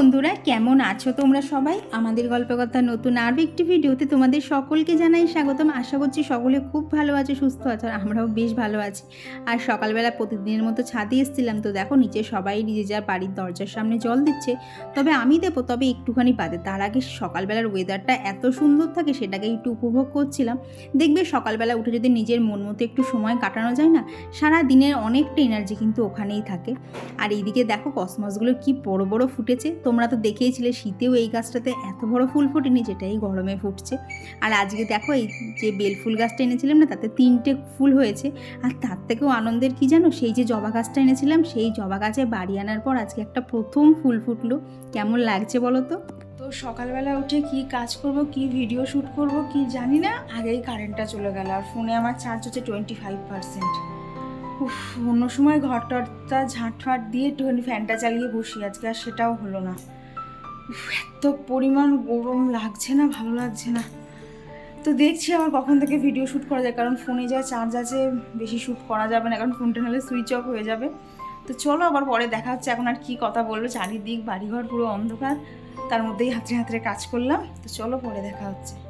বন্ধুরা, কেমন আছো তোমরা সবাই? আমাদের গল্পকথা নতুন আরও একটি ভিডিওতে তোমাদের সকলকে জানাই স্বাগতম। আশা করছি সকলে খুব ভালো আছে, সুস্থ আছো, আর আমরাও বেশ ভালো আছি। আর সকালবেলা প্রতিদিনের মতো ছাদে এসেছিলাম তো দেখো, নিচে সবাই নিজে যার বাড়ির দরজার সামনে জল দিচ্ছে, তবে আমি দেবো, তবে একটুখানি বাদে। তার আগে সকালবেলার ওয়েদারটা এত সুন্দর থাকে সেটাকে একটু উপভোগ করছিলাম। দেখবে সকালবেলা উঠে যদি নিজের মন মতো একটু সময় কাটানো যায় না, সারা দিনের অনেকটা এনার্জি কিন্তু ওখানেই থাকে। আর এইদিকে দেখো কসমসগুলো কি বড় বড় ফুটেছে তোমরা তো দেখেইছিলে শীতেও এই গাছটাতে এত বড় ফুল ফোটেনি যেটা এই গরমে ফুটছে। আর আজকে দেখো এই যে বেল ফুল গাছটা এনেছিলাম না, তাতে তিনটে ফুল হয়েছে। আর তার থেকেও আনন্দের কি জানো? সেই যে জবা গাছটা এনেছিলাম, সেই জবা গাছে বাড়ি আনার পর আজকে একটা প্রথম ফুল ফুটলো। কেমন লাগছে বলো তো? তো সকালবেলা উঠে কি কাজ করব, কি ভিডিও শ্যুট করব, কি জানি না, আগেই কারেন্টটা চলে গেল। আর ফোনে আমার চার্জ হচ্ছে টোয়েন্টি ফাইভ পার্সেন্ট উফ, অন্য সময় ঘর ঘরটরটা ঝাঁটফাট দিয়ে একটুখানি ফ্যানটা চালিয়ে বসি, আজকে আর সেটাও হলো না। এত পরিমাণ গরম লাগছে না, ভালো লাগছে না। তো দেখছি আবার কখন থেকে ভিডিও শ্যুট করা যায়, কারণ ফোনে যা চার্জ আছে বেশি শ্যুট করা যাবে না, কারণ ফোনটা নাহলে সুইচ অফ হয়ে যাবে। তো চলো আবার পরে দেখা হচ্ছে, এখন আর কি কথা বলব, চারিদিক বাড়িঘর পুরো অন্ধকার, তার মধ্যেই হাতড়ে হাতড়ে কাজ করলাম। তো চলো পরে দেখা হচ্ছে।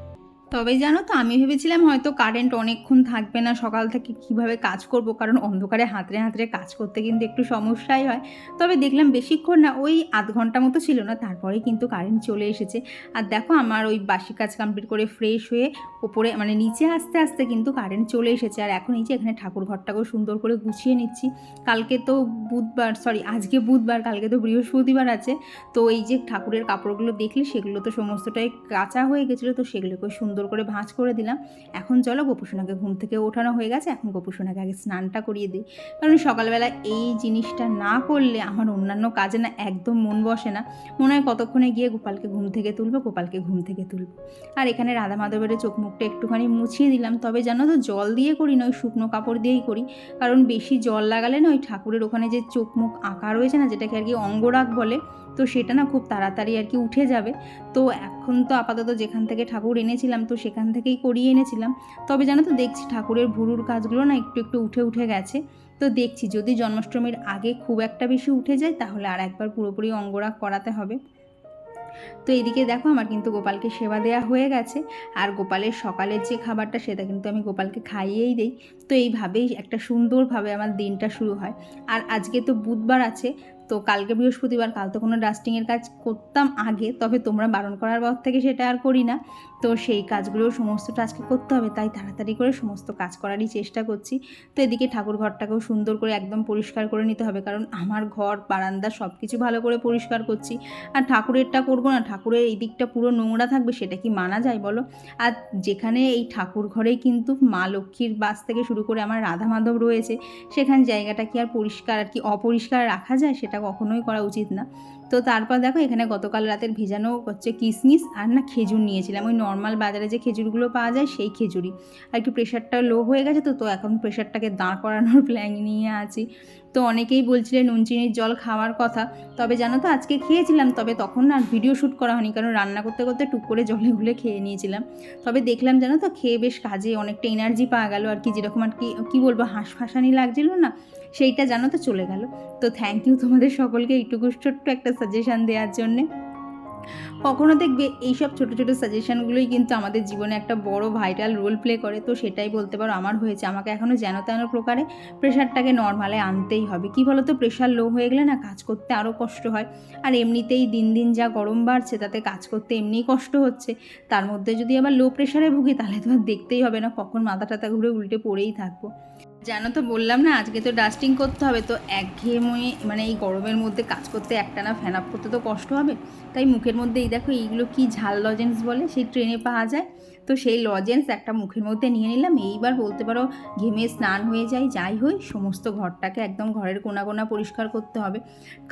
তবে জানো তো, আমি ভেবেছিলাম হয়তো কারেন্ট অনেকক্ষণ থাকবে না, সকাল থেকে কীভাবে কাজ করব, কারণ অন্ধকারে হাতড়ে হাতরে কাজ করতে কিন্তু একটু সমস্যাই হয়। তবে দেখলাম বেশিক্ষণ না, ওই আধ ঘণ্টা মতো ছিল না, তারপরে কিন্তু কারেন্ট চলে এসেছে। আর দেখো, আমার ওই বাসি কাজ কমপ্লিট করে ফ্রেশ হয়ে ওপরে মানে নিচে আস্তে আস্তে কিন্তু কারেন্ট চলে এসেছে। আর এখন এই যে এখানে ঠাকুর ঘরটাকেও সুন্দর করে গুছিয়ে নিচ্ছি। কালকে তো বুধবার সরি আজকে বুধবার, কালকে তো বৃহস্পতিবার আছে। তো এই যে ঠাকুরের কাপড়গুলো দেখলে, সেগুলো তো সমস্তটাই কাঁচা হয়ে গেছিল, তো সেগুলোকে সুন্দর করে ভাঁজ করে দিলাম। এখন চলো গোপুসোনাকে ঘুম থেকে ওঠানো হয়ে গেছে। এখন গোপুসোনাকে আগে স্নানটা করিয়ে দিই। কারণ সকালবেলা এই জিনিসটা না করলে আমার অন্যান্য কাজে না একদম মন বসে না। মনে হয় কতক্ষণে গিয়ে গোপালকে ঘুম থেকে তুলবো, গোপালকে ঘুম থেকে তুলবো। আর এখানে রাধা মাধবের চোখ মুখটা একটুখানি মুছিয়ে দিলাম। তবে জানো তো জল দিয়ে করি না, ওই শুকনো কাপড় দিয়েই করি। কারণ বেশি জল লাগালে না ওই ঠাকুরের ওখানে যে চোখ মুখ আঁকা রয়েছে না, যেটাকে আর কি অঙ্গরাগ বলে তো সেটা না খুব তাড়াতাড়ি আর কি উঠে যাবে। তো এখন তো আপাতত যেখান থেকে ঠাকুর এনেছিলাম, তো সেখান থেকেই করিয়ে এনেছিলাম। তবে জানো তো দেখছি ঠাকুরের ভুরুর কাজগুলো না একটু একটু উঠে উঠে গেছে। তো দেখছি যদি জন্মাষ্টমীর আগে খুব একটা বেশি উঠে যায়, তাহলে আর একবার পুরোপুরি অঙ্গরাগ করাতে হবে। তো এদিকে দেখো আমার কিন্তু গোপালকে সেবা দেওয়া হয়ে গেছে। আর গোপালের সকালের যে খাবারটা, সেটা কিন্তু আমি গোপালকে খাইয়েই দিই। তো এইভাবেই একটা সুন্দরভাবে আমার দিনটা শুরু হয়। আর আজকে তো বুধবার আছে তো কালকে বৃহস্পতিবার, কাল তো কোনো ডাস্টিংয়ের কাজ করতাম আগে, তবে তোমরা বারণ করার পর থেকে সেটা আর করি না। তো সেই কাজগুলো সমস্তটা আজকে করতে হবে, তাই তাড়াতাড়ি করে সমস্ত কাজ করারই চেষ্টা করছি। তো এদিকে ঠাকুর ঘরটাকেও সুন্দর করে একদম পরিষ্কার করে নিতে হবে, কারণ আমার ঘর, বারান্দা সব কিছু ভালো করে পরিষ্কার করছি। আর ঠাকুরেরটা করব না, ঠাকুরের এই দিকটা পুরো নোংরা থাকবে, সেটা কি মানা যায় বলো? আর যেখানে এই ঠাকুর ঘরেই কিন্তু মা লক্ষ্মীর বাস থেকে শুরু করে আমার রাধা মাধব রয়েছে, সেখানে জায়গাটা কি আর পরিষ্কার আর কি অপরিষ্কার রাখা যায়, সেটা কখনোই করা উচিত না। তো তারপর দেখো, এখানে গতকাল রাতের ভেজানো হচ্ছে কিশমিশ আর না খেজুর নিয়েছিলাম। ওই নর্মাল বাজারে যে খেজুরগুলো পাওয়া যায় সেই খেজুরই। আর কি প্রেশারটা লো হয়ে গেছে তো তো এখন প্রেশারটাকে দাঁড় করানোর প্ল্যান নিয়ে আছি। তো অনেকেই বলছিলেন নুন, চিনির জল খাওয়ার কথা। তবে জানো তো, আজকে খেয়েছিলাম, তবে তখন না ভিডিও শ্যুট করা হয়নি, কারণ রান্না করতে করতে টুক করে জলে গুলে খেয়ে নিয়েছিলাম। তবে দেখলাম জানো তো, খেয়ে বেশ কাজে অনেকটা এনার্জি পাওয়া গেল। আর কি যেরকম আর কি, কী বলব, হাঁসফাঁসানি লাগছিল না? সেইটা জানো তো চলে গেল। তো থ্যাংক ইউ তোমাদের সকলকে এইটুকু ছোট্ট একটা সাজেশান দেওয়ার জন্যে। কখনো দেখবে এইসব ছোটো ছোটো সাজেশানগুলোই কিন্তু আমাদের জীবনে একটা বড় ভাইটাল রোল প্লে করে। তো সেটাই বলতে পারো, আমার হয়েছে। আমাকে এখনও যেন তেন প্রকারে প্রেশারটাকে নর্মালে আনতেই হবে। কি বলো তো প্রেশার লো হয়ে গেলে না কাজ করতে আরও কষ্ট হয়। আর এমনিতেই দিন দিন যা গরম বাড়ছে, তাতে কাজ করতে এমনিই কষ্ট হচ্ছে। তার মধ্যে যদি আবার লো প্রেশারে ভুগি, তাহলে তো আর দেখতেই হবে না, কখন মাথা টাথা ঘুরে উল্টে পড়েই থাকব। জানো তো, বললাম না, আজকে তো ডাস্টিং করতে হবে। তো একঘেয়েময় মানে এই গরমের মধ্যে কাজ করতে একটানা ফ্যান আপ করতে তো কষ্ট হবে। তাই মুখের মধ্যে দেখো এইগুলো কি ঝাল লজেন্স বলে? সেই ট্রেনে পাওয়া যায়। তো সেই লজেন্স একটা মুখের মধ্যে নিয়ে নিলাম। এইবার বলতে পারো ঘেমে স্নান হয়ে যায়। যাই হই সমস্ত ঘরটাকে একদম ঘরের কোনা কোনা পরিষ্কার করতে হবে।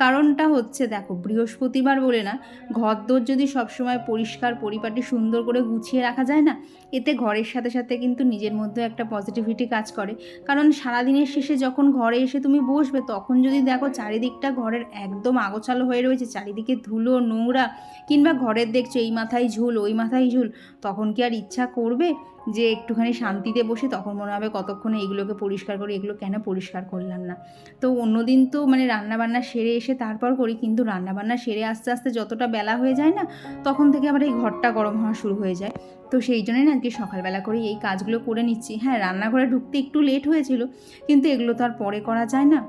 কারণটা হচ্ছে, দেখো, বৃহস্পতিবার বলে না, ঘরদোর যদি সবসময় পরিষ্কার, পরিপাটি, সুন্দর করে গুছিয়ে রাখা যায় না, এতে ঘরের সাথে সাথে কিন্তু নিজের মধ্যে একটা পজিটিভিটি কাজ করে। কারণ সারাদিনের শেষে যখন ঘরে এসে তুমি বসবে, তখন যদি দেখো চারিদিকটা ঘরের একদম আগোছালো হয়ে রয়েছে, চারিদিকে ধুলো, নোংরা, কিংবা ঘরের দেখছ এই মাথায় ঝুল, ওই মাথায় ঝুল, তখন কি আর ইচ্ছে করবে যে একটুখানি শান্তিতে বসে তখন মনে হবে কতক্ষণে এগুলোকে পরিষ্কার করি, এগুলো কেন পরিষ্কার করলাম না? তো অন্যদিন তো মানে রান্নাবান্না সেরে এসে তারপর করি, কিন্তু রান্নাবান্না সেরে আস্তে আস্তে যতটা বেলা হয়ে যায় না, তখন থেকে আবার এই ঘরটা গরম হওয়া শুরু হয়ে যায়। তো সেই জন্যই না আজকে সকালবেলা করে এই কাজগুলো করে নিচ্ছি। হ্যাঁ রান্নাঘরে ঢুকতে একটু লেট হয়েছিল, কিন্তু এগুলো তো আর পরে করা যায় না।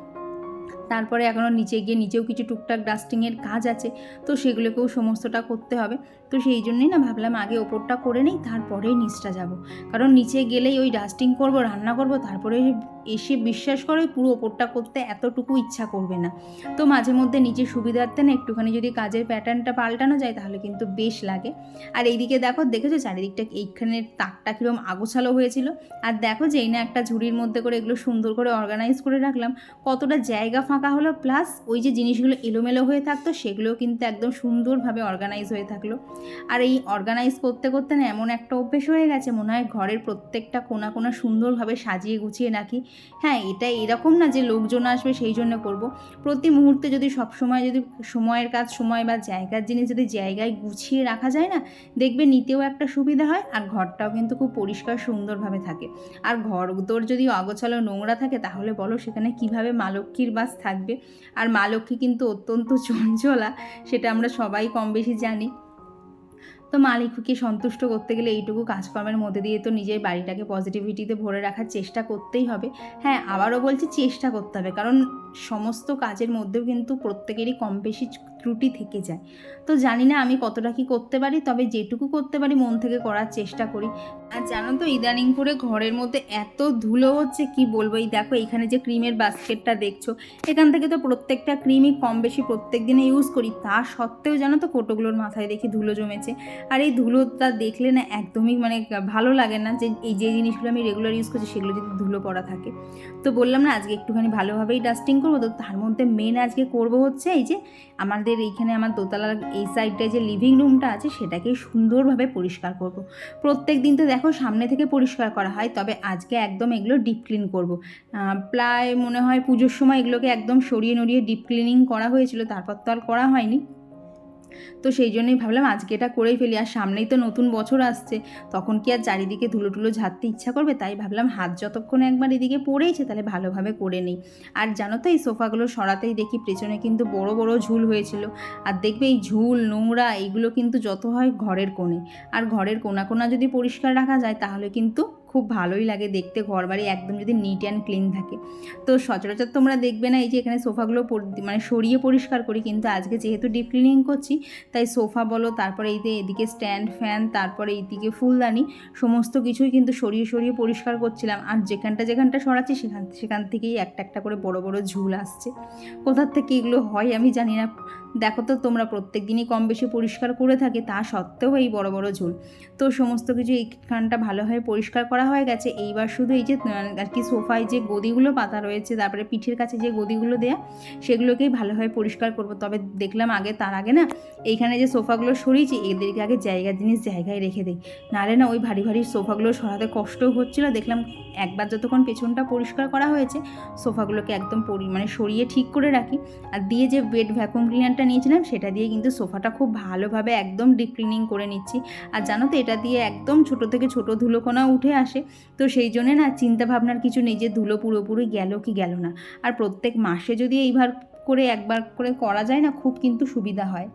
তারপরে এখনও নিচে গিয়ে নিচেও কিছু টুকটাক ডাস্টিংয়ের কাজ আছে, তো সেগুলোকেও সমস্তটা করতে হবে। তো সেই জন্যই না ভাবলাম আগে ওপরটা করে নিই, তারপরেই নিচটা যাব। কারণ নিচে গেলেই ওই ডাস্টিং করব, রান্না করব, তারপরে এসে বিশ্বাস করে পুরো ওপরটা করতে এতটুকু ইচ্ছা করবে না। তো মাঝে মধ্যে নিচে সুবিধার্থে না একটুখানি যদি কাজের প্যাটার্নটা পাল্টানো যায় তাহলে কিন্তু বেশ লাগে। আর এইদিকে দেখো, দেখেছ চারিদিকটা এইখানের তাকটা কীরকম আগোছালো হয়েছিল? আর দেখো যেই না একটা ঝুড়ির মধ্যে করে এগুলো সুন্দর করে অর্গানাইজ করে রাখলাম। কতটা জায়গা ফাঁকা হলো প্লাস ওই যে জিনিসগুলো এলোমেলো হয়ে থাকতো, সেগুলোও কিন্তু একদম সুন্দরভাবে অর্গানাইজ হয়ে থাকল। আর এই অর্গানাইজ করতে করতে না এমন একটা অভ্যেস হয়ে গেছে, মনে হয় ঘরের প্রত্যেকটা কোনা কোনা সুন্দরভাবে সাজিয়ে গুছিয়ে রাখি হ্যাঁ এটা এরকম না যে লোকজন আসবে সেই জন্য করব। প্রতি মুহূর্তে যদি সব সময় যদি সময়ের কাজ, সময় বা জায়গার জিনিস যদি জায়গায় গুছিয়ে রাখা যায় না, দেখবে নিতেও একটা সুবিধা হয় আর ঘরটাও কিন্তু খুব পরিষ্কার সুন্দরভাবে থাকে। আর ঘর তোর যদি অগোছালো নোংরা থাকে, তাহলে বলো সেখানে কীভাবে মা লক্ষ্মীর বাস থাকবে? আর মা লক্ষ্মী কিন্তু অত্যন্ত চঞ্চলা, সেটা আমরা সবাই কম বেশি জানি। তো মালিককে সন্তুষ্ট করতে গেলে এইটুকু কাজকর্মের মধ্যে দিয়ে তো নিজের বাড়িটাকে পজিটিভিটিতে ভরে রাখার চেষ্টা করতেই হবে। হ্যাঁ আবারও বলছি, চেষ্টা করতে হবে। কারণ সমস্ত কাজের মধ্যেও কিন্তু প্রত্যেকেরই কম বেশি ত্রুটি থেকে যায়। তো জানি না আমি কতটা কি করতে পারি, তবে যেটুকু করতে পারি মন থেকে করার চেষ্টা করি। আর জানো তো, ইদানিং করে ঘরের মধ্যে এত ধুলো হচ্ছে, কি বলব? এই দেখো এখানে যে ক্রিমের বাস্কেটটা দেখছ, এখান থেকে তো প্রত্যেকটা ক্রিমই কম বেশি প্রত্যেক দিনে ইউজ করি। তা সত্ত্বেও জানো তো, কোটোগুলোর মাথায় দেখি ধুলো জমেছে। আর এই ধুলোটা দেখলে না একদমই মানে ভালো লাগে না যে, এই যে জিনিসগুলো আমি রেগুলার ইউজ করছি, সেগুলো যদি ধুলো পড়া থাকে। তো বললাম না, আজকে একটুখানি ভালোভাবেই ডাস্টিং করব। তো তার মধ্যে মেন আজকে করব হচ্ছে এই যে আমাদের এইখানে আমার দোতলার এই সাইডটায় যে লিভিং রুমটা আছে সেটাকে সুন্দরভাবে পরিষ্কার করব। প্রত্যেক দিন তো দেখো সামনে থেকে পরিষ্কার করা হয়, তবে আজকে একদম এগুলো ডিপ ক্লিন করব প্রায় মনে হয় পুজোর সময় এগুলোকে একদম সরিয়ে নড়িয়ে ডিপ ক্লিনিং করা হয়েছিল, তারপর তো আর করা হয়নি তো সেই জন্যই ভাবলাম আজকে এটা করেই ফেলি। আর সামনেই তো নতুন বছর আসছে। তখন কি আর চারিদিকে ধুলো টুলো ঝাড়তে ইচ্ছা করবে? তাই ভাবলাম হাত যতক্ষণে একবার এদিকে পড়েইছে তাহলে ভালোভাবে করে নিই। আর জানো তো এই সোফাগুলো সরাতেই দেখি পেছনে কিন্তু বড় বড় ঝুল হয়েছিল। আর দেখবে এই ঝুল, নোংরা এইগুলো কিন্তু যত হয় ঘরের কোণে। আর ঘরের কোনা কোনা যদি পরিষ্কার রাখা যায় তাহলে কিন্তু খুব ভালোই লাগে দেখতে ঘর বাড়ি একদম যদি নিট অ্যান্ড ক্লিন থাকে। তো সচরাচর তোমরা দেখবে না, এই যে এখানে সোফাগুলো মানে সরিয়ে পরিষ্কার করি, কিন্তু আজকে যেহেতু ডিপ ক্লিনিং করছি, তাই সোফা বলো, তারপরে এই যে এদিকে স্ট্যান্ড ফ্যান তারপরে এইদিকে ফুলদানি, সমস্ত কিছুই কিন্তু সরিয়ে সরিয়ে পরিষ্কার করছিলাম। আর যেখানটা যেখানটা সরাচ্ছি, সেখান সেখান থেকেই একটা একটা করে বড় বড় ঝুল আসছে। কোথার থেকে এগুলো হয় আমি জানি না। দেখো তো, তোমরা প্রত্যেক দিনই কম বেশি পরিষ্কার করে থাকে, তা সত্ত্বেও এই বড় বড় ঝুল। তো সমস্ত কিছু এইখানটা ভালোভাবে পরিষ্কার করা হয়ে গেছে। এইবার শুধু এই যে আর কি সোফায় যে গদিগুলো পাতা রয়েছে, তারপরে পিঠের কাছে যে গদিগুলো দেয়া, সেগুলোকেই ভালোভাবে পরিষ্কার করব। তবে দেখলাম আগে, তার আগে না, এইখানে যে সোফাগুলো সরিয়েছি, এদেরকে আগে জায়গা, জিনিস জায়গায় রেখে দিই। নাহলে না, ওই ভারী ভারী সোফাগুলো সরাতে কষ্টও হচ্ছিল। দেখলাম একবার যতক্ষণ পেছনটা পরিষ্কার করা হয়েছে, সোফাগুলোকে একদম পরি মানে সরিয়ে ঠিক করে রাখি। আর দিয়ে যে বেড ভ্যাকুম ক্লিনারটা নিয়েছিলাম, সেটা দিয়ে কিন্তু সোফাটা খুব ভালোভাবে একদম ডিপ ক্লিনিং করে নিচ্ছি। আর জানো তো, এটা দিয়ে একদম ছোট থেকে ছোট ধুলোকোনা উঠে আসে। তো সেই জন্যে না চিন্তা ভাবনার কিছু নেই যে ধুলো পুরোপুরি গেল কি গেল না। আর প্রত্যেক মাসে যদি এইবার করে একবার করে করা যায় না, খুব কিন্তু সুবিধা হয়।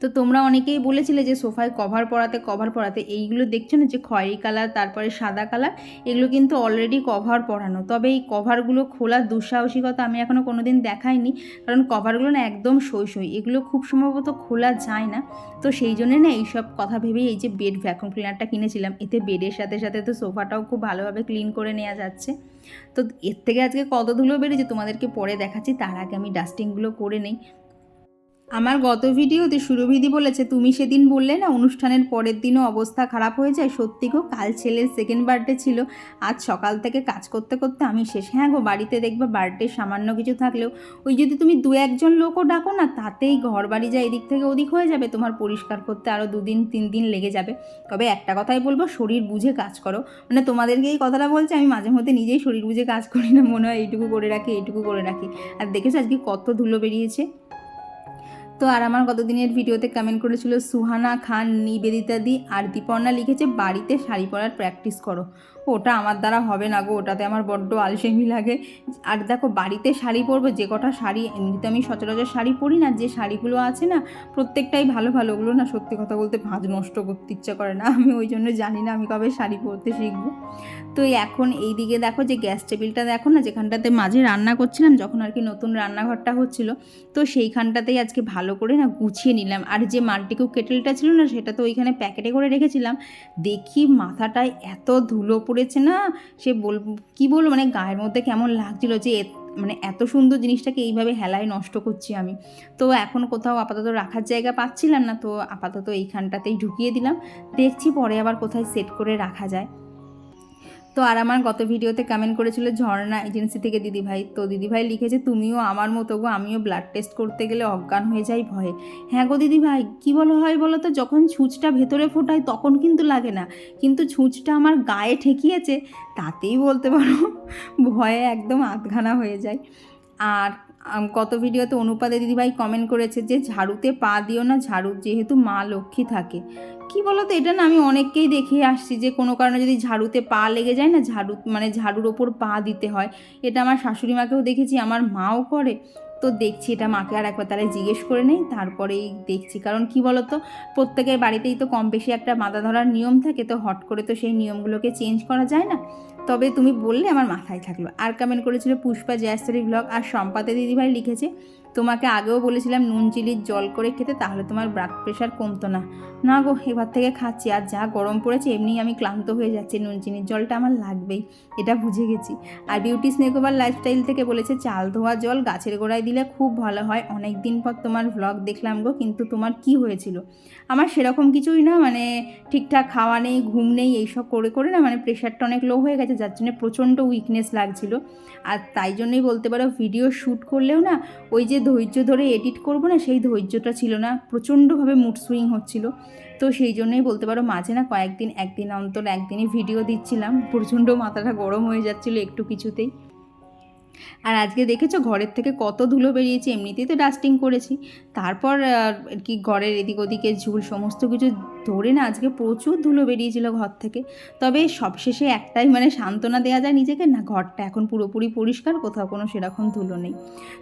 তো তোমরা অনেকেই বলেছিলে যে সোফায় কভার পরাতে কভার পরাতে, এইগুলো দেখছ না যে খয়েরি কালার, তারপরে সাদা কালার, এগুলো কিন্তু অলরেডি কভার পরানো। তবে এই কভারগুলো খোলার দুঃসাহসিকতা আমি এখনও কোনো দিন দেখাইনি, কারণ কভারগুলো না একদম সই সই এগুলো খুব সম্ভবত খোলা যায় না। তো সেই জন্যে না এইসব কথা ভেবেই এই যে বেড ভ্যাকুম ক্লিনারটা কিনেছিলাম, এতে বেডের সাথে সাথে তো সোফাটাও খুব ভালোভাবে ক্লিন করে নেওয়া যাচ্ছে। তো এর থেকে আজকে কত ধুলো বেরিয়েছে তোমাদেরকে পরে দেখাচ্ছি, তার আগে আমি ডাস্টিংগুলো করে নিই। আমার গত ভিডিওতে সুরভিদি বলেছে, তুমি সেদিন বললে না, অনুষ্ঠানের পরের দিনও অবস্থা খারাপ হয়ে যায়? সত্যি গো, কাল ছেলের সেকেন্ড বার্থডে ছিল। আজ সকাল থেকে কাজ করতে করতে আমি শেষ। হ্যাঁ গো, বাড়িতে দেখবে বার্থডে সামান্য কিছু থাকলেও, ওই যদি তুমি দু একজন লোকও ডাকো না, তাতেই ঘর বাড়ি যায় এদিক থেকে ওদিক হয়ে যাবে, তোমার পরিষ্কার করতে আরও দুদিন, তিন দিন লেগে যাবে। তবে একটা কথাই বলব, শরীর বুঝে কাজ করো। মানে তোমাদেরকে এই কথাটা বলছে, আমি মাঝে মধ্যে নিজেই শরীর বুঝে কাজ করি না, মনে হয় এইটুকু করে রাখি, এইটুকু করে রাখি। আর দেখেছ আজকে কত ধুলো বেরিয়েছে? তো আর আমার গতদিনের ভিডিওতে কমেন্ট করেছিল সুহানা খান, নিবেদিতা দি আর দীপর্ণা লিখেছে বাড়িতে শাড়ি পরার প্র্যাকটিস করো। ওটা আমার দ্বারা হবে না গো, ওটাতে আমার বড্ড আলসেমি লাগে। আর দেখো, বাড়িতে শাড়ি পরবো, যে কটা শাড়ি, এমনিতে আমি সচরাচর শাড়ি পরি না, যে শাড়িগুলো আছে না, প্রত্যেকটাই ভালো ভালো, ওগুলো না সত্যি কথা বলতে ভাঁজ নষ্ট করতে ইচ্ছা করে না। আমি ওই জন্য জানি না আমি কবে শাড়ি পরতে শিখব। তো এখন এই দিকে দেখো যে গ্যাস টেবিলটা দেখো না, যেখানটাতে মাঝে রান্না করছিলাম, যখন আর কি নতুন রান্নাঘরটা হচ্ছিল, তো সেইখানটাতেই আজকে ভালো করে না গুছিয়ে নিলাম। আর যে মাল্টিকুক কেটেলটা ছিল না, সেটা তো ওইখানে প্যাকেটে করে রেখেছিলাম। দেখি মাথাটায় এত ধুলো পড়েছে না, সে বল, কী বলব মানে গায়ের মধ্যে কেমন লাগছিল যে মানে এত সুন্দর জিনিসটাকে এইভাবে হেলায় নষ্ট করছি আমি। তো এখন কোথাও আপাতত রাখার জায়গা পাচ্ছিলাম না, তো আপাতত এইখানটাতেই ঢুকিয়ে দিলাম। দেখছি পরে আবার কোথায় সেট করে রাখা যায়। তো আর আমার গত ভিডিওতে কমেন্ট করেছিল ঝর্ণা এজেন্সি থেকে দিদিভাই। তো দিদিভাই লিখেছে, তুমিও আমার মতো গো, আমিও ব্লাড টেস্ট করতে গেলে অজ্ঞান হয়ে যাই ভয়ে। হ্যাঁ গো দিদিভাই, কী বলো, হয় বলো তো, যখন ছুঁচটা ভেতরে ফোটায় তখন কিন্তু লাগে না। কিন্তু ছুঁচটা আমার গায়ে ঠেকিয়েছে, তাতেই বলতে পারো, ভয়ে একদম আধঘানা হয়ে যায়। আর গত ভিডিওতে অনুপাদে দিদিভাই কমেন্ট করেছে যে ঝাড়ুতে পা দিও না ঝাড়ু যেহেতু মা লক্ষ্মী থাকে। কি বলতো, এটা না আমি অনেককেই দেখে আসছি যে কোনো কারণে যদি ঝাড়ুতে পা লেগে যায় না, ঝাড়ু মানে ঝাড়ুর ওপর পা দিতে হয়, এটা আমার শাশুড়ি মাকেও দেখেছি, আমার মাও করে। তো দেখছি এটা মাকে আর একবার তাহলে জিজ্ঞেস করে নেই, তারপরেই দেখছি। কারণ কি বলতো, প্রত্যেকের বাড়িতেই তো কম বেশি একটা মাথা ধরার নিয়ম থাকে, তো হট করে তো সেই নিয়মগুলোকে চেঞ্জ করা যায় না। তবে তুমি বললে আমার মাথায় থাকল। আর কমেন্ট করেছিল পুষ্পা জয়াস্তরী ব্লগ আর সম্পাতে দিদিভাই লিখেছে তোমাকে আগেও বলেছিলাম নুন চিলির জল করে খেতে, তাহলে তোমার ব্লাড প্রেশার কমতো না। না গো, এবার থেকে খাচ্ছি, আর যা গরম পড়েছে এমনি আমি ক্লান্ত হয়ে যাচ্ছি, নুন চিনির জলটা আমার লাগবেই, এটা বুঝে গেছি। আর বিউটি স্নেকোবার লাইফস্টাইল থেকে বলেছে, চাল ধোয়া জল গাছের গোড়ায় দিলে খুব ভালো হয়। অনেক দিন পর তোমার ভ্লগ দেখলাম গো, কিন্তু তোমার কি হয়েছিল? আমার সেরকম কিছুই না মানে ঠিকঠাক খাওয়া নেই, ঘুম নেই, এইসব করে করে না মানে প্রেশারটা অনেক লো হয়ে গেছে, যার জন্য প্রচণ্ড উইকনেস লাগছিল। আর তাই জন্যই বলতে পারো ভিডিও শ্যুট করলেও না, ওই যে ধৈর্য ধরে এডিট করব না, সেই ধৈর্যটা ছিল না। প্রচণ্ডভাবে মুড সুইং হচ্ছিল। তো সেই জন্যই বলতে পারো মাঝে না কয়েকদিন, একদিন অন্তর একদিনই ভিডিও দিচ্ছিলাম। প্রচণ্ড মাথাটা গরম হয়ে যাচ্ছিল একটু কিছুতেই। আর আজকে দেখেছ ঘরের থেকে কত ধুলো বেরিয়েছে, এমনিতেই তো ডাস্টিং করেছি। তারপর আর কি ঘরের এদিক ওদিকে ঝুল, সমস্ত কিছু ধরে না, আজকে প্রচুর ধুলো বেরিয়েছিল ঘর থেকে। তবে সবশেষে একটাই মানে সান্ত্বনা দেওয়া যায় নিজেকে, না ঘরটা এখন পুরোপুরি পরিষ্কার, কোথাও কোনো সেরকম ধুলো নেই।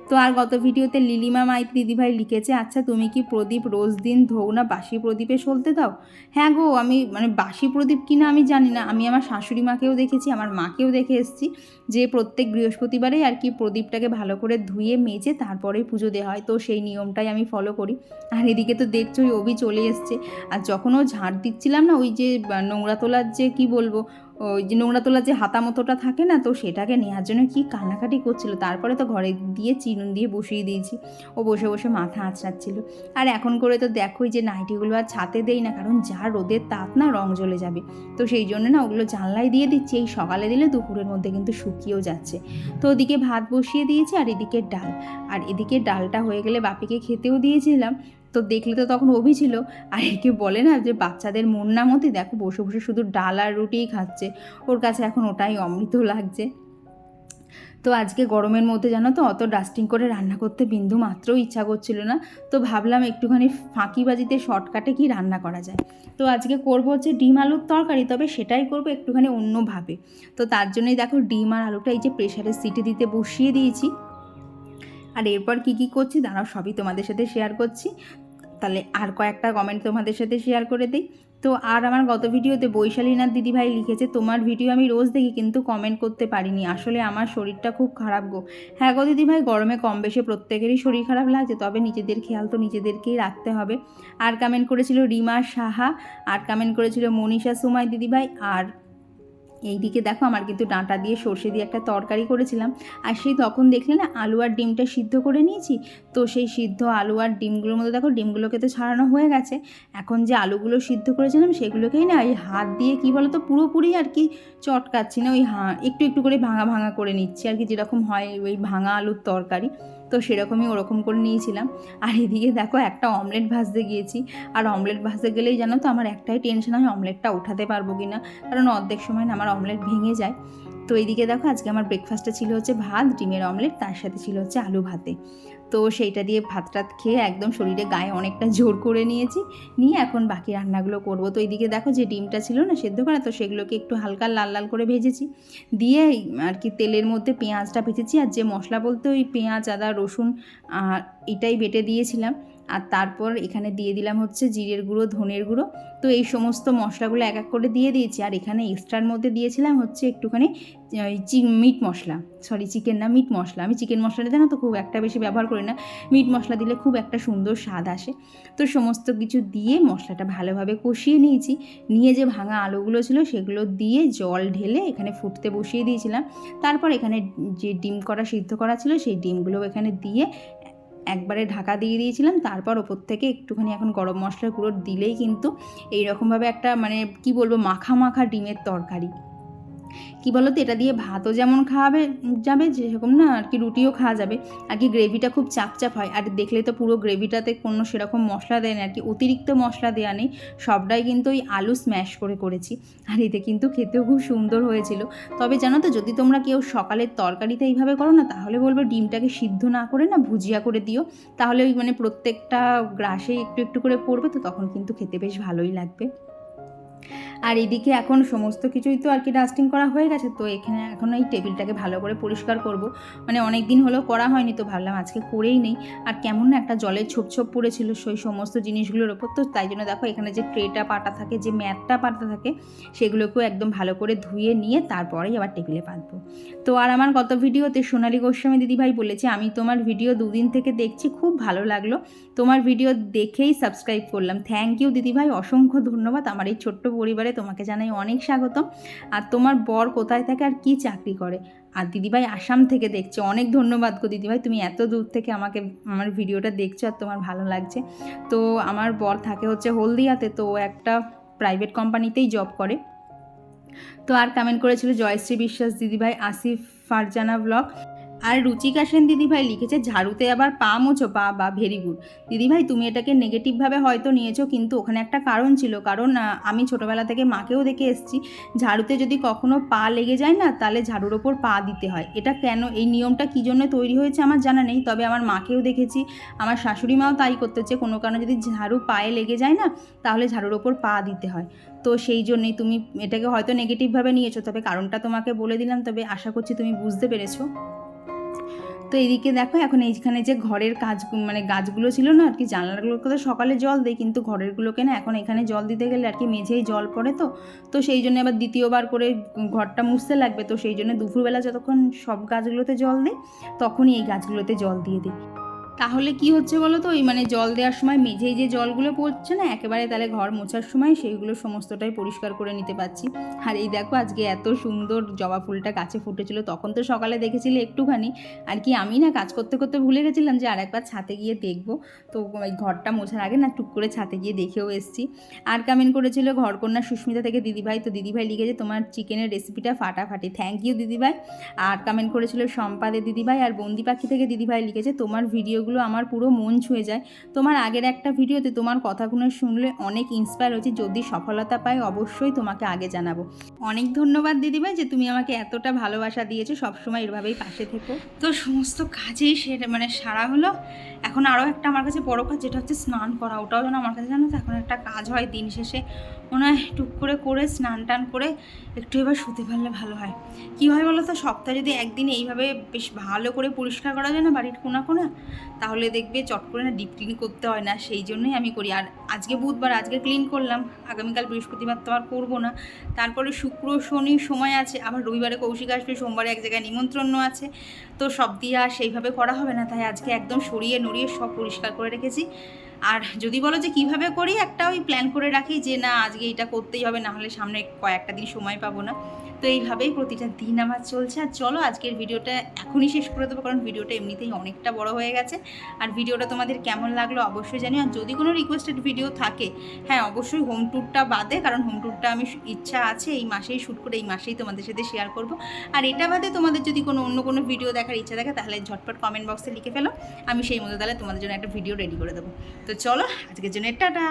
তো আর গত ভিডিওতে লিলিমা মাইতি দিদিভাই লিখেছে আচ্ছা তুমি কি প্রদীপ রোজ দিন ধোও না, বাসি প্রদীপে সলতে দাও? হ্যাঁ গো, আমি মানে বাসি প্রদীপ কিনা আমি জানি না। আমি আমার শাশুড়ি মাকেও দেখেছি, আমার মাকেও দেখে এসেছি যে প্রত্যেক বৃহস্পতিবারে আর কি প্রদীপটাকে ভালো করে ধুয়ে, মেজে তারপরেই পুজো দেওয়া হয়। তো সেই নিয়মটাই আমি ফলো করি। আর এদিকে তো দেখছ ওই অবি চলে এসছে। আর যখন ও ঝাঁট দিচ্ছিলাম না, ওই যে নোংরা তোলার যে, কি বলব, ওই যে নোংরা তোলার যে হাতা মতোটা থাকে না, তো সেটাকে নেওয়ার জন্য কি কান্নাকাটি করছিল? তারপরে তো ঘরে দিয়ে চিনুন দিয়ে বসিয়ে দিয়েছি। ও বসে বসে মাথা আঁচড়াচ্ছিল। আর এখন করে তো দেখোই যে, নাইটিগুলো আর ছাতে দেই না, কারণ যা রোদের তাপ না, রং জ্বলে যাবে। তো সেই জন্য না, ওগুলো জানলায় দিয়ে দিচ্ছি। এই সকালে দিলে দুপুরের মধ্যে কিন্তু শুকিয়েও যাচ্ছে। তো ওদিকে ভাত বসিয়ে দিয়েছি, আর এদিকে ডাল। আর এদিকে ডালটা হয়ে গেলে বাপিকে খেতেও দিয়েছিলাম। তো দেখলে তো তখন অভি ছিল। আর একে বলে না যে, বাচ্চাদের মন না মতে দেখো বসে বসে শুধু ডাল আর রুটিই খাচ্ছে। ওর কাছে এখন ওটাই অমৃত লাগছে। তো আজকে গরমের মধ্যে জানো তো, অত ডাস্টিং করে রান্না করতে বিন্দু মাত্রও ইচ্ছা করছিল না। তো ভাবলাম একটুখানি ফাঁকিবাজিতে শর্টকাটে কি রান্না করা যায়। তো আজকে করব হচ্ছে ডিম আলুর তরকারি, তবে সেটাই করব একটুখানি অন্যভাবে। তো তার জন্যই দেখো ডিম আর আলুটা এই যে প্রেশারের সিটি দিতে বসিয়ে দিয়েছি। আর এরপর কি কি করছি দাঁড়াও সবই তোমাদের সাথে শেয়ার করছি। তাহলে আর কয়েকটা কমেন্ট তোমাদের সাথে শেয়ার করে দিই। তো আর আমার গত ভিডিওতে বৈশালীনাথ দিদিভাই লিখেছে, তোমার ভিডিও আমি রোজ দেখি কিন্তু কমেন্ট করতে পারিনি। আসলে আমার শরীরটা খুব খারাপ গো। হ্যাঁ গো দিদিভাই, গরমে কম বেশি প্রত্যেকেরই শরীর খারাপ লাগছে, তবে নিজেদের খেয়াল তো নিজেদেরকেই রাখতে হবে। আর কমেন্ট করেছিল রিমা সাহা, আর কমেন্ট করেছিল মনীষা সুমাই দিদিভাই, আর এইদিকে দেখো আমার কিন্তু ডাঁটা দিয়ে সর্ষে দিয়ে একটা তরকারি করেছিলাম। আর সেই তখন দেখলে না আলু আর ডিমটা সিদ্ধ করে নিয়েছি। তো সেই সিদ্ধ আলু আর ডিমগুলোর মধ্যে দেখো ডিমগুলোকে তো ছাড়ানো হয়ে গেছে। এখন যে আলুগুলো সিদ্ধ করেছিলাম সেগুলোকেই না ওই হাত দিয়ে কি তো পুরোপুরি আর কি চটকাচ্ছি না, ওই হা একটু একটু করে ভাঙা ভাঙা করে নিচ্ছি আর কি, যেরকম হয় ওই ভাঙা আলুর তরকারি। তো সেরকমই ওরকম করে নিয়েছিলাম। আর এদিকে দেখো একটা অমলেট ভাজতে গিয়েছি। আর অমলেট ভাজতে গেলেই জানো তো আমার একটাই টেনশন আমি অমলেটটা উঠাতে পারব কি না কারণ অর্ধেক সময় না আমার অমলেট ভেঙে যায়। তো এইদিকে দেখো আজকে আমার ব্রেকফাস্টটা ছিল হচ্ছে ভাত, ডিমের অমলেট তার সাথে ছিল হচ্ছে আলু ভাতে। তো সেইটা দিয়ে ভাত টাত খেয়ে একদম শরীরে গায়ে অনেকটা জোর করে নিয়েছি, নিয়ে এখন বাকি রান্নাগুলো করব। তো এইদিকে দেখো যে ডিমটা ছিল না সেদ্ধ করা, তো সেগুলোকে একটু হালকা লাল লাল করে ভেজেছি। দিয়ে আর কি তেলের মধ্যে পেঁয়াজটা ভেজেছি, আর যে মশলা বলতে ওই পেঁয়াজ, আদা, রসুন এটাই বেটে দিয়েছিলাম। আর তারপর এখানে দিয়ে দিলাম হচ্ছে জিরের গুঁড়ো, ধনের গুঁড়ো। তো এই সমস্ত মশলাগুলো এক এক করে দিয়ে দিয়েছি। আর এখানে এক্সট্রার মধ্যে দিয়েছিলাম হচ্ছে একটুখানি চি মিট মশলা। সরি, চিকেন না, মিট মশলা। আমি চিকেন মশলাটা জানো তো খুব একটা বেশি ব্যবহার করি না। মিট মশলা দিলে খুব একটা সুন্দর স্বাদ আসে। তো সমস্ত কিছু দিয়ে মশলাটা ভালোভাবে কষিয়ে নিয়েছি। নিয়ে যে ভাঙা আলুগুলো ছিল সেগুলো দিয়ে জল ঢেলে এখানে ফুটতে বসিয়ে দিয়েছিলাম। তারপর এখানে যে ডিম করা, সিদ্ধ করা ছিল সেই ডিমগুলো এখানে দিয়ে একবারে ঢাকা দিয়ে দিয়েছিলাম, তারপর ওপর থেকে একটুখানি এখন গরম মশলার গুঁড়ো দিলেই কিন্তু এইরকমভাবে একটা মানে কি বলব, মাখা মাখা ডিমের তরকারি। কি বলো তো এটা দিয়ে ভাতও যেমন খাওয়াবে, যাবে, যেরকম না আর কি রুটিও খাওয়া যাবে। আর কি গ্রেভিটা খুব চাপচাপ হয়। আর দেখলে তো পুরো গ্রেভিটাতে কোনো সেরকম মশলা দেয় না আর কি, অতিরিক্ত মশলা দেওয়া নেই। সবটাই কিন্তু ওই আলু স্ম্যাশ করে করেছি। আর এতে কিন্তু খেতেও খুব সুন্দর হয়েছিল। তবে জানো তো, যদি তোমরা কেউ সকালের তরকারিতে এইভাবে করো না, তাহলে বলব ডিমটাকে সিদ্ধ না করে না ভুজিয়া করে দিও। তাহলে ওই মানে প্রত্যেকটা গ্রাসে একটু একটু করে পড়বে, তো তখন কিন্তু খেতে বেশ ভালোই লাগবে। আর এদিকে এখন সমস্ত কিছুই তো আর কি ডাস্টিং করা হয়ে গেছে, তো এখানে এখন এই টেবিলটাকে ভালো করে পরিষ্কার করব। মানে অনেক দিন হলো করা হয়নি তো ভাবলাম আজকে করেই নেই। আর কেমন না একটা জলের ছোপ ছোপ পড়েছিল সেই সমস্ত জিনিসগুলোর ওপর। তো তাই জন্য দেখো এখানে যে ট্রেটা পাটা থাকে, যে ম্যাটটা পাতা থাকে, সেগুলোকেও একদম ভালো করে ধুয়ে নিয়ে তারপরেই আবার টেবিলে পাতবো তো আর আমার গত ভিডিওতে সোনালী গোস্বামী দিদিভাই বলেছে, আমি তোমার ভিডিও দুদিন থেকে দেখছি, খুব ভালো লাগল। তোমার ভিডিও দেখেই সাবস্ক্রাইব করলাম। থ্যাংক ইউ দিদিভাই, অসংখ্য ধন্যবাদ আমার এই ছোট্ট পরিবারে তোমাকে জানাই অনেক স্বাগতম। আর তোমার বর কোথায় থাকে আর কি চাকরি করে? আর দিদিভাই আসাম থেকে দেখছে। অনেক ধন্যবাদ গো দিদিভাই, তুমি এত দূর থেকে আমাকে, আমার ভিডিওটা দেখছ আর তোমার ভালো লাগছে। তো আমার বর থাকে হচ্ছে হলদিয়াতে, তো ও একটা প্রাইভেট কোম্পানিতেই জব করে। তো আর কমেন্ট করেছিল জয়শ্রী বিশ্বাস দিদিভাই, আসিফ ফারজানা ব্লগ আর রুচিকা সেন দিদিভাই লিখেছে, ঝাড়ুতে আবার পা মোছো, পা, বা ভেরি গুড দিদিভাই, তুমি এটাকে নেগেটিভভাবে হয়তো নিয়েছো, কিন্তু ওখানে একটা কারণ ছিল। কারণ আমি ছোটোবেলা থেকে মাকেও দেখে এসেছি, ঝাড়ুতে যদি কখনো পা লেগে যায় না, তাহলে ঝাড়ুর ওপর পা দিতে হয়। এটা কেন, এই নিয়মটা কী জন্য তৈরি হয়েছে আমার জানা নেই, তবে আমার মাকেও দেখেছি, আমার শাশুড়ি মাও তাই করতে হচ্ছে কোনো কারণে যদি ঝাড়ু পায়ে লেগে যায় না, তাহলে ঝাড়ুর ওপর পা দিতে হয়। তো সেই জন্যই তুমি এটাকে হয়তো নেগেটিভভাবে নিয়েছো, তবে কারণটা তোমাকে বলে দিলাম, তবে আশা করছি তুমি বুঝতে পেরেছ। তো এদিকে দেখো, এখন এইখানে যে ঘরের কাজ মানে গাছগুলো ছিল না, আর কি জানলাগুলোকে তো সকালে জল দেয় কিন্তু ঘরেরগুলোকে না এখন এখানে জল দিতে গেলে আর কি মেঝেই জল পড়ে তো। তো সেই জন্য আবার দ্বিতীয়বার করে ঘরটা মুছতে লাগবে, তো সেই জন্য দুপুরবেলা যতক্ষণ সব গাছগুলোতে জল দিই, তখনই এই গাছগুলোতে জল দিয়ে দিই। তাহলে কি হচ্ছে বলো তো ওই মানে জল দেওয়ার সময় মেঝেই যে জলগুলো পড়ছে না, একেবারে তাহলে ঘর মোছার সময় সেইগুলো সমস্তটাই পরিষ্কার করে নিতে পারছি। আর এই দেখো আজকে এত সুন্দর জবা ফুলটা গাছে ফুটেছিল, তখন তো সকালে দেখেছিলে একটুখানি। আর কি আমি না কাজ করতে করতে ভুলে গেছিলাম যে আরেকবার ছাতে গিয়ে দেখব। তো ওই ঘরটা মোছার আগে না টুক করে ছাতে গিয়ে দেখেও এসেছি। আর কমেন্ট করেছিল ঘরকন্যা সুস্মিতা থেকে দিদিভাই, তো দিদিভাই লিখেছে তোমার চিকেনের রেসিপিটা ফাটাফাটি। থ্যাংক ইউ দিদিভাই। আর কমেন্ট করেছিল সম্পাদে দিদিভাই, আর বন্দি পাখি থেকে দিদিভাই লিখেছে তোমার ভিডিওগুলো আমার পুরো মন ছুঁয়ে যায়। তোমার আগের একটা ভিডিওতে তোমার কথাগুলো শুনলে অনেক ইন্সপায়ার হয়েছে। যদি সফলতা পাই অবশ্যই তোমাকে আগে জানাব। অনেক ধন্যবাদ দিদিভাই যে তুমি আমাকে এতটা ভালোবাসা দিয়েছ। সবসময় এভাবেই পাশে থেকো। তো সমস্ত কাজেই সেটা মানে সারা হলো। এখন আরও একটা আমার কাছে বড় কাজ, যেটা হচ্ছে স্নান করা। ওটাও যেন আমার কাছে জানো তো, এখন একটা কাজ হয় দিন শেষে। মনে টুক করে করে স্নান টান করে একটু এবার শুতে পারলে ভালো হয়। কী হয় বলো তো? সপ্তাহে যদি একদিন এইভাবে বেশ ভালো করে পরিষ্কার করা যায় না বাড়ির কোনা কোনা তাহলে দেখবে চট করে না ডিপ ক্লিন করতে হয় না, সেই জন্যই আমি করি। আর আজকে বুধবার, আজকে ক্লিন করলাম। আগামীকাল বৃহস্পতিবার তো আর করব না। তারপরে শুক্র, শনি সময় আছে, আবার রবিবারে কৌশিক আসবে, সোমবারে এক জায়গায় নিমন্ত্রণ আছে। তো সব দিয়ে আর সেইভাবে করা হবে না। তাই আজকে একদম সরিয়ে নড়িয়ে সব পরিষ্কার করে রেখেছি। আর যদি বলো যে কীভাবে করি, একটা ওই প্ল্যান করে রাখি যে না, আজকে এটা করতেই হবে না হলে সামনে কয়েকটা দিন সময় পাবো না। তো এইভাবেই প্রতিটা দিন আমার চলছে। আর চলো আজকের ভিডিওটা এখনই শেষ করে দেবো, কারণ ভিডিওটা এমনিতেই অনেকটা বড় হয়ে গেছে। আর ভিডিওটা তোমাদের কেমন লাগল অবশ্যই জানি আর যদি কোনো রিকোয়েস্টেড ভিডিও থাকে হ্যাঁ অবশ্যই হোম ট্যুরটা বাদে, কারণ হোম ট্যুরটা আমি ইচ্ছা আছে এই মাসেই শ্যুট করে, এই মাসেই তোমাদের সাথে শেয়ার করব। আর এটা বাদে তোমাদের যদি কোনো অন্য কোনো ভিডিও দেখার ইচ্ছা থাকে, তাহলে ঝটপট কমেন্ট বক্সে লিখে ফেলো। আমি সেই মতো তাহলে তোমাদের জন্য একটা ভিডিও রেডি করে দেবো। তো চলো, আজকের জন্য টাটা!